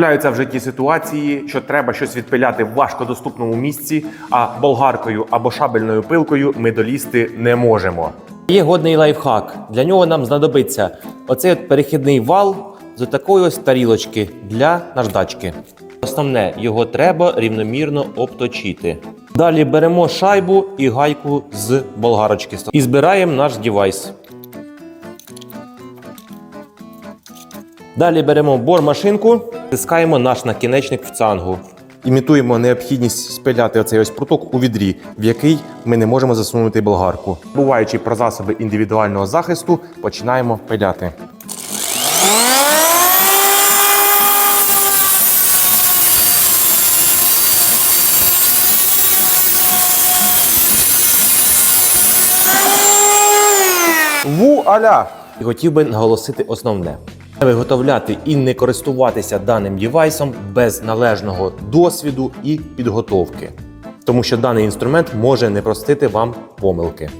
Трапляються в житті ситуації, що треба щось відпиляти в важкодоступному місці, а болгаркою або шабельною пилкою ми долізти не можемо. Є годний лайфхак. Для нього нам знадобиться оцей от перехідний вал з такої ось тарілочки для наждачки. Основне, його треба рівномірно обточити. Далі беремо шайбу і гайку з болгарочки і збираємо наш девайс. Далі беремо бор-машинку, тискаємо наш накінечник в цангу. Імітуємо необхідність спиляти оцей ось пруток у відрі, в який ми не можемо засунути болгарку. Буваючи про засоби індивідуального захисту, починаємо пиляти. Вуаля! І хотів би наголосити основне: виготовляти і не користуватися даним дівайсом без належного досвіду і підготовки, тому що даний інструмент може не простити вам помилки.